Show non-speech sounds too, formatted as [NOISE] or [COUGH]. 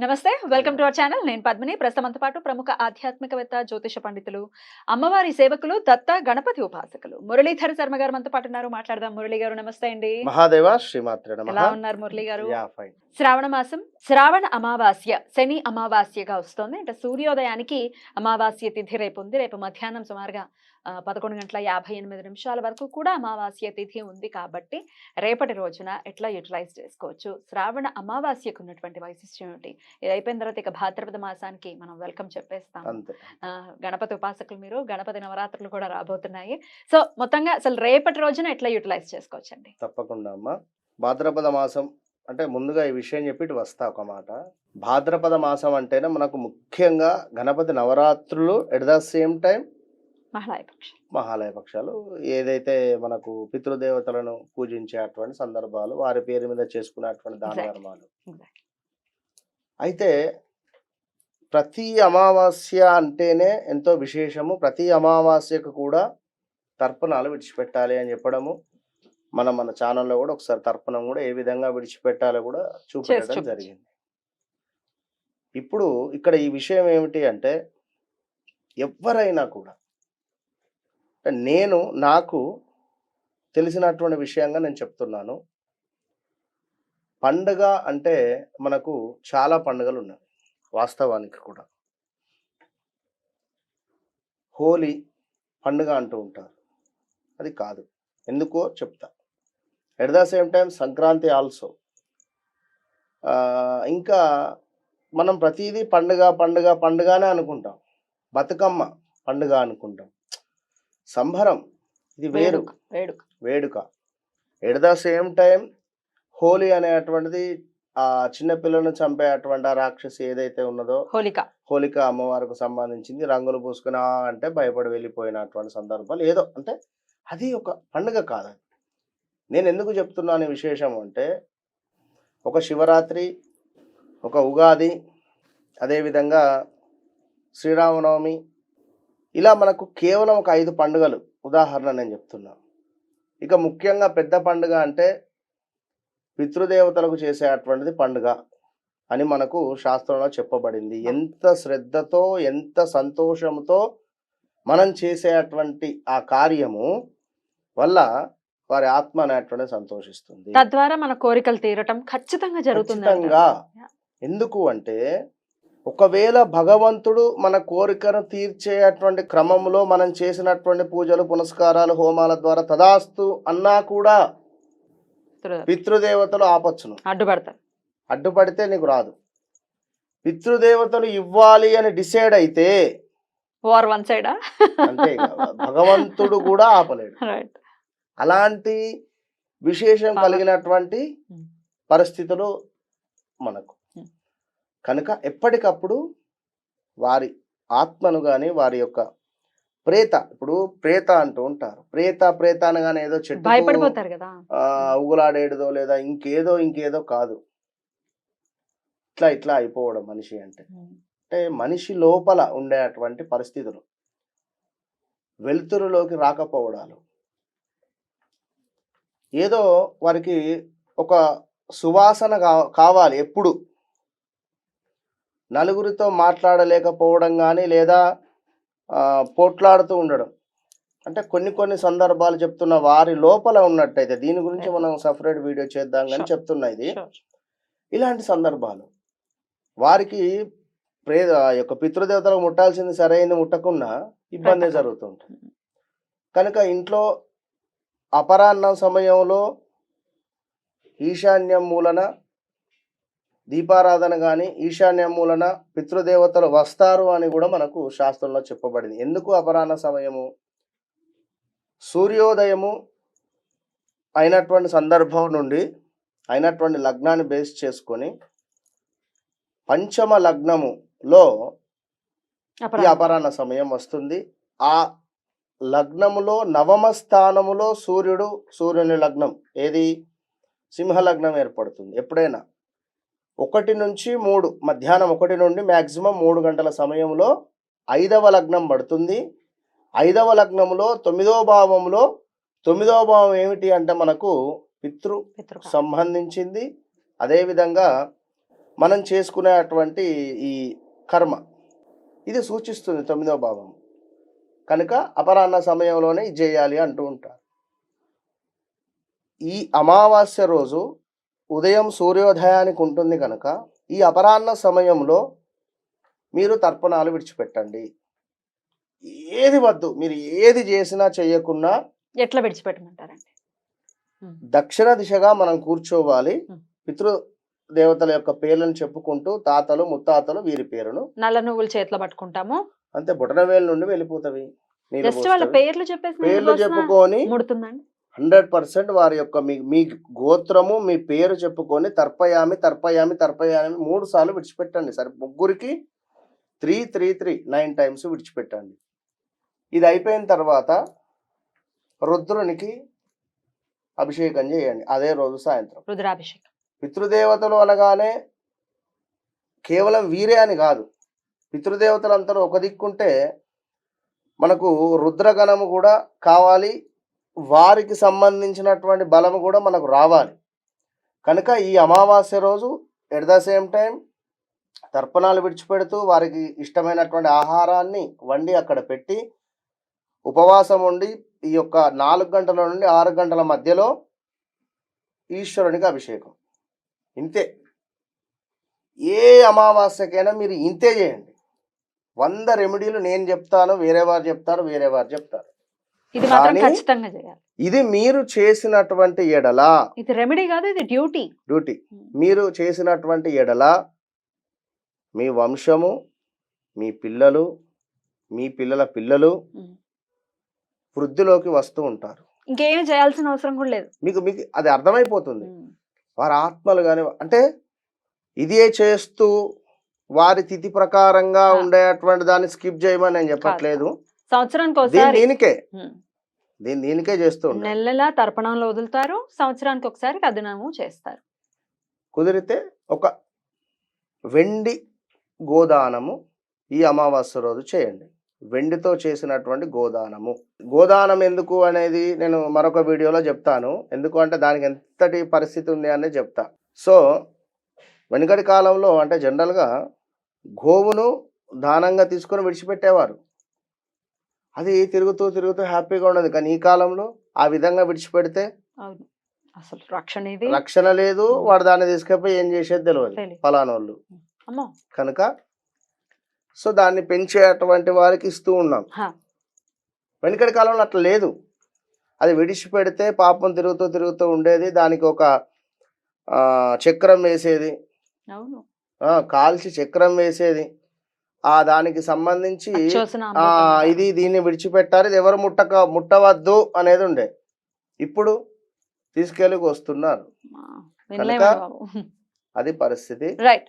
నమస్తే welcome to our channel. నేను పద్మిని. ప్రస్తుతంతో పాటు ప్రముఖ ఆధ్యాత్మికవేత్త జ్యోతిష పండితులు అమ్మవారి సేవకులు దత్త గణపతి ఉపాసకులు మురళీధర్ శర్మ గారు మనతో పాటు ఉన్నారు. మాట్లాడదాం మురళి గారు నమస్తే అండి. మహాదేవ శ్రీమాత్రే ఎలా ఉన్నారు మురళి గారు? శ్రావణ మాసం శ్రావణ అమావాస్య శని అమావాస్యగా వస్తుంది. అంటే సూర్యోదయానికి అమావాస్య తిథి రేపు ఉంది. రేపు మధ్యాహ్నం సుమారుగా పదకొండు గంటల యాభై ఎనిమిది నిమిషాల వరకు కూడా అమావాస్య తిథి ఉంది కాబట్టి రేపటి రోజున ఎట్లా యూటిలైజ్ చేసుకోవచ్చు? శ్రావణ అమావాస్యకు ఉన్నటువంటి వైశిష్ట్యం ఏమిటి? ఇది అయిపోయిన తర్వాత ఇక భాద్రపద మాసానికి మనం వెల్కమ్ చెప్పేస్తాం గణపతి ఉపాసకులు మీరు గణపతి నవరాత్రులు కూడా రాబోతున్నాయి. సో మొత్తంగా అసలు రేపటి రోజున ఎట్లా యూటిలైజ్ చేసుకోవచ్చండి? తప్పకుండా అమ్మ. భాద్రపద మాసం అంటే ముందుగా ఈ విషయం చెప్పి ఇటు వస్తా ఒక మాట. భాద్రపద మాసం అంటేనే మనకు ముఖ్యంగా గణపతి నవరాత్రులు at the same time Mahalaya పక్షాలు. ఏదైతే మనకు పితృదేవతలను పూజించేటువంటి సందర్భాలు వారి పేరు మీద చేసుకునేటువంటి దాన. ధర్మాలు. అయితే ప్రతి అమావాస్య అంటేనే ఎంతో విశేషము. ప్రతి అమావాస్యకు కూడా తర్పణాలు విడిచిపెట్టాలి అని చెప్పడము. మనం మన ఛానల్లో కూడా ఒకసారి తర్పణం కూడా ఏ విధంగా విడిచిపెట్టాలో కూడా చూపించడం చూపించు. జరిగింది. ఇప్పుడు ఇక్కడ ఈ విషయం ఏమిటి అంటే ఎవరైనా కూడా నేను నాకు తెలిసినటువంటి విషయంగా నేను చెప్తున్నాను. పండుగ అంటే మనకు చాలా పండుగలు ఉన్నాయి వాస్తవానికి కూడా. హోలీ పండుగ అంటూ ఉంటారు. అది కాదు. ఎందుకో చెప్తా. At the same time Sankranti also ఇంకా మనం ప్రతిదీ పండుగ పండుగ పండుగనే అనుకుంటాం. బతుకమ్మ పండుగ అనుకుంటాం. సంబరం ఇది వేడుక. వేడుక వేడుక. At the same time Holi అనేటువంటిది ఆ చిన్న పిల్లలను చంపేటువంటి ఆ రాక్షసి ఏదైతే ఉన్నదో హోలిక. హోలిక అమ్మవారికి సంబంధించింది రంగులు పూసుకుని "ఆ" అంటే భయపడి వెళ్ళిపోయినటువంటి సందర్భాలు ఏదో. అంటే అది ఒక పండుగ కాదు. నేను ఎందుకు చెప్తున్నాను విశేషం అంటే ఒక శివరాత్రి ఒక ఉగాది అదేవిధంగా శ్రీరామనవమి ఇలా మనకు కేవలం ఒక ఐదు పండుగలు. ఉదాహరణ నేను చెప్తున్నాను ఇక ముఖ్యంగా పెద్ద పండుగ అంటే పితృదేవతలకు చేసేటువంటిది పండుగ అని మనకు శాస్త్రంలో చెప్పబడింది. ఎంత శ్రద్ధతో ఎంత సంతోషంతో మనం చేసేటువంటి ఆ కార్యము వల్ల వారి ఆత్మ అనేటువంటి సంతోషిస్తుంది. తద్వారా మన కోరికలు తీరటం ఖచ్చితంగా జరుగుతుంది. ఎందుకు అంటే ఒకవేళ భగవంతుడు మన కోరికను తీర్చేటువంటి క్రమంలో మనం చేసినటువంటి పూజలు పునస్కారాలు హోమాల ద్వారా తదాస్తు అన్నా కూడా పితృదేవతలు ఆపచ్చును. అడ్డుపడతారు. అడ్డుపడితే నీకు రాదు. పితృదేవతలు ఇవ్వాలి అని డిసైడ్ అయితే వార్ వన్ సైడా అంతే భగవంతుడు కూడా ఆపలేడు. [LAUGHS] రైట్ అలాంటి విశేషం. కలిగినటువంటి. పరిస్థితులు మనకు. కనుక ఎప్పటికప్పుడు వారి ఆత్మను కానీ వారి యొక్క ప్రేత ఇప్పుడు ప్రేత అంటూ ఉంటారు. ప్రేత ప్రేత అనగానే ఏదో చెట్టు భయపడిపోతారు కదా. ఉగులాడేడుదో లేదా ఇంకేదో ఇంకేదో కాదు. ఇట్లా ఇట్లా అయిపోవడం మనిషి అంటే. అంటే మనిషి లోపల ఉండేటువంటి పరిస్థితులు. వెలుతురులోకి రాకపోవడాలు. ఏదో వారికి ఒక సువాసన కా- కావాలి ఎప్పుడు నలుగురితో మాట్లాడలేకపోవడం కానీ లేదా పోట్లాడుతూ ఉండడం అంటే కొన్ని కొన్ని సందర్భాలు చెప్తున్న వారి లోపల ఉన్నట్టయితే దీని గురించి మనం సపరేట్ వీడియో చేద్దాం కానీ. చెప్తున్నా ఇది. ఇలాంటి సందర్భాలు వారికి ప్రే ఆ యొక్క పితృదేవతలకు ముట్టాల్సింది సరైనది ముట్టకున్నా ఇబ్బంది. జరుగుతుంటుంది కనుక ఇంట్లో అపరాహ్నం సమయంలో ఈశాన్యం మూలన దీపారాధన కానీ ఈశాన్యం మూలన పితృదేవతలు వస్తారు అని కూడా మనకు శాస్త్రంలో చెప్పబడింది. ఎందుకు అపరాహ్న సమయము? సూర్యోదయము అయినటువంటి సందర్భం నుండి అయినటువంటి లగ్నాన్ని బేస్ చేసుకొని పంచమ లగ్నములో ఈ. అపరాహ్న సమయం వస్తుంది. ఆ లగ్నములో నవమ స్థానములో సూర్యుడు సూర్యుని లగ్నం. ఏది? సింహ లగ్నం ఏర్పడుతుంది. ఎప్పుడైనా? ఒకటి నుంచి మూడు మధ్యాహ్నం ఒకటి నుండి మ్యాక్సిమం మూడు గంటల సమయంలో ఐదవ లగ్నం పడుతుంది. ఐదవ లగ్నంలో తొమ్మిదవ భావంలో తొమ్మిదవ భావం ఏమిటి అంటే మనకు పితృ. సంబంధించింది. అదేవిధంగా మనం చేసుకునేటువంటి ఈ కర్మ. ఇది సూచిస్తుంది తొమ్మిదవ భావం కనుక అపరాహ్న సమయంలోనే ఇది చేయాలి అంటూ ఉంటారు. ఈ అమావాస్య రోజు ఉదయం సూర్యోదయానికి ఉంటుంది కనుక ఈ అపరాహ్న సమయంలో మీరు తర్పణాలు విడిచిపెట్టండి. ఏది వద్దు మీరు ఏది చేసినా చేయకున్నా ఎట్లా విడిచిపెట్టమంటారండి? దక్షిణ దిశగా మనం కూర్చోవాలి. పితృ దేవతల యొక్క పేర్లను చెప్పుకుంటూ తాతలు ముత్తాతలు వీరి పేరును నల్ల నువ్వులు చేతిలో పట్టుకుంటాము. అంతే బొటనవేలు నుండి వెళ్ళిపోతవి. జస్ట్ వాళ్ళ పోస్తవి. పేర్లు చెప్పేసి చెప్పుకొని ముడుతుందండి. హండ్రెడ్ పర్సెంట్ వారి యొక్క మీ మీ గోత్రము మీ పేరు చెప్పుకొని తర్పయామి తర్పయామి తర్పయామి మూడు సార్లు విడిచిపెట్టండి. సరే ముగ్గురికి three three three nine times విడిచిపెట్టండి. ఇది అయిపోయిన తర్వాత రుద్రునికి అభిషేకం చేయండి. అదే రోజు సాయంత్రం. రుద్రాభిషేకం. పితృదేవతలు అనగానే కేవలం వీరే అని కాదు. పితృదేవతలందరూ ఒక దిక్కుంటే మనకు రుద్రగణము కూడా కావాలి. వారికి సంబంధించినటువంటి బలము కూడా మనకు రావాలి. కనుక ఈ అమావాస్య రోజు ఎట్ ద సేమ్ టైం తర్పణాలు విడిచిపెడుతూ వారికి ఇష్టమైనటువంటి ఆహారాన్ని వండి అక్కడ పెట్టి ఉపవాసం ఉండి ఈ యొక్క నాలుగు గంటల నుండి ఆరు గంటల మధ్యలో ఈశ్వరునికి అభిషేకం. ఇంతే. ఏ అమావాస్యకైనా మీరు ఇంతే చేయండి. వంద రెమెడీలు నేను చెప్తాను వేరే వారు చెప్తారు వేరే వారు చెప్తారు. ఇది మాత్రం కానీ- ఖచ్చితంగా చేయాలి. ఇది మీరు చేసినటువంటి ఎడల ఇది రెమెడీ కాదు ఇది డ్యూటీ. డ్యూటీ. మీరు చేసినటువంటి ఎడల మీ వంశము మీ పిల్లలు మీ పిల్లల పిల్లలు వృద్ధిలోకి వస్తూ ఉంటారు. ఇంకేం చేయాల్సిన అవసరం కూడా లేదు. మీకు మీకు అది అర్థమైపోతుంది. వారి ఆత్మలు కానీ అంటే ఇదే చేస్తూ వారి తిథి ప్రకారంగా ఆ. ఉండేటువంటి దాన్ని స్కిప్ చేయమని నేను చెప్పట్లేదు. సంవత్సరానికి ఒకసారి దీనికే. దీని దీనికే చేస్తూ నెల తర్పణంలో వదులుతారు సంవత్సరానికి ఒకసారి కథనము చేస్తారు. కుదిరితే ఒక వెండి గోదానము ఈ అమావాస్య రోజు చేయండి. వెండితో చేసినటువంటి గోదానము. గోదానం ఎందుకు అనేది నేను మరొక వీడియోలో చెప్తాను. ఎందుకు అంటే దానికి ఎంతటి పరిస్థితి ఉంది అనేది చెప్తా. సో వెనుకటి కాలంలో అంటే జనరల్గా గోవును దానంగా తీసుకొని విడిచిపెట్టేవారు. అది తిరుగుతూ తిరుగుతూ హ్యాపీగా ఉండదు. కానీ ఈ కాలంలో ఆ విధంగా విడిచిపెడితే అసలు రక్షణ రక్షణ లేదు. వాడు దాన్ని తీసుకపోయి ఏం చేసేది తెలియదు. ఫలానోళ్ళు అమ్మో. కనుక సో దాన్ని పెంచేటువంటి వారికి ఇస్తూ ఉన్నాం. వెనుకటి కాలంలో అట్లా లేదు. అది విడిచిపెడితే పాపం తిరుగుతూ తిరుగుతూ ఉండేది. దానికి ఒక ఆ, చక్రం వేసేది. అవును. కాల్చి చక్రం వేసేది. ఆ దానికి సంబంధించి ఆ. ఇది దీన్ని విడిచిపెట్టారు. ఇది ఎవరు ముట్టక ముట్టవద్దు అనేది ఉండే. ఇప్పుడు తీసుకెళ్ళి వస్తున్నారు. అది పరిస్థితి. రైట్